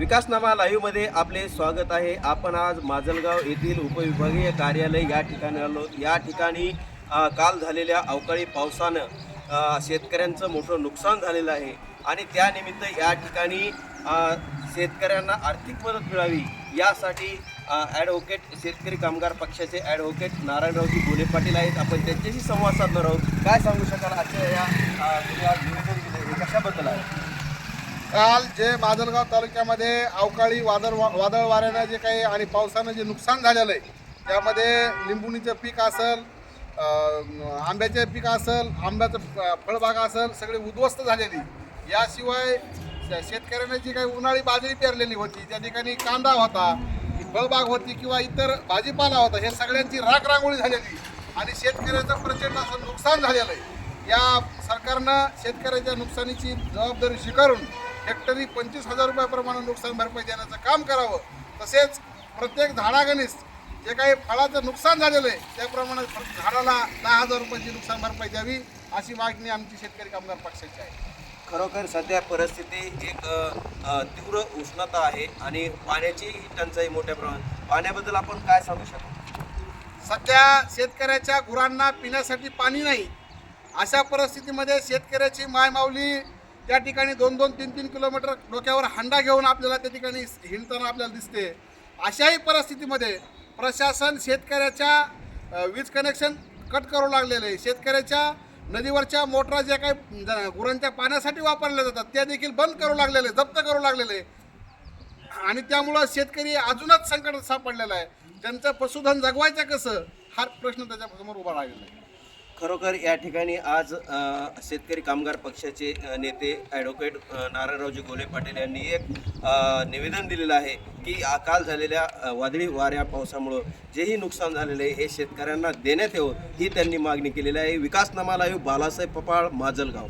विकासनामा लाईव्हमध्ये आपले स्वागत आहे. आपण आज माजलगाव येथील उपविभागीय कार्यालय या ठिकाणी आलो. या ठिकाणी काल झालेल्या अवकाळी पावसानं शेतकऱ्यांचं मोठं नुकसान झालेलं आहे. आणि त्यानिमित्त या ठिकाणी शेतकऱ्यांना आर्थिक मदत मिळावी यासाठी ॲडव्होकेट शेतकरी कामगार पक्षाचे ॲडव्होकेट नारायणरावजी बोले पाटील आहेत. आपण त्यांच्याशी संवाद साधणार आहोत. काय सांगू शकाल? आजच्या या कशाबद्दल आहे? काल जे माजलगाव तालुक्यामध्ये अवकाळी वादळ वा- वादळ वाऱ्यानं जे काही आणि पावसानं जे नुकसान झालेलं आहे त्यामध्ये लिंबुणीचं पीक असेल आंब्याचे पीक असेल आंब्याचं फळबाग असेल सगळी उद्ध्वस्त झालेली. याशिवाय श- शेतकऱ्याने जी काही उन्हाळी बाजरी पेरलेली होती त्या ठिकाणी कांदा होता फळबाग होती किंवा इतर भाजीपाला होता हे सगळ्यांची राख रांगोळी झालेली. आणि शेतकऱ्याचं प्रचंड असं नुकसान झालेलं आहे. या सरकारनं शेतकऱ्याच्या नुकसानीची जबाबदारी स्वीकारून हेक्टरी पंचवीस हजार रुपयाप्रमाणे नुकसान भरपाई देण्याचं काम करावं. तसेच प्रत्येक झाडागणीस जे काही फळाचं नुकसान झालेलं आहे त्याप्रमाणे झाडाला दहा हजार रुपयाची नुकसान भरपाई द्यावी अशी मागणी आमची शेतकरी कामगार पक्षाची आहे. खरोखर सध्या परिस्थिती एक अ, तीव्र उष्णता आहे आणि पाण्याची टंचाई मोठ्या प्रमाणात. पाण्याबद्दल आपण काय सांगू शकतो? सध्या शेतकऱ्याच्या गुरांना पिण्यासाठी पाणी नाही. अशा परिस्थितीमध्ये शेतकऱ्याची मायमाऊली त्या ठिकाणी दोन दोन तीन तीन किलोमीटर डोक्यावर हांडा घेऊन आपल्याला त्या ठिकाणी हिंडताना आपल्याला दिसते. अशाही परिस्थितीमध्ये प्रशासन शेतकऱ्याच्या वीज कनेक्शन कट करू लागलेले आहे. शेतकऱ्याच्या नदीवरच्या मोटरा ज्या काही गुरांच्या पाण्यासाठी वापरल्या जातात त्या देखील बंद करू लागलेले जप्त करू लागलेले आणि त्यामुळं शेतकरी अजूनच संकटात सापडलेला आहे. त्यांचं पशुधन जगवायचं कसं हा प्रश्न त्याच्यासमोर उभा राहिलेला आहे. खरोखर या ठिकाणी आज शेतकरी कामगार पक्षाचे नेते ॲडव्होकेट नारायणरावजी गोले पाटील यांनी एक निवेदन दिलेलं आहे की काल झालेल्या वादळी वाऱ्या पावसामुळं जेही नुकसान झालेलं आहे हे शेतकऱ्यांना देण्यात येवं ही त्यांनी मागणी केलेली आहे. विकासनामाला येऊ बालासाहेब पपाळ माजलगाव.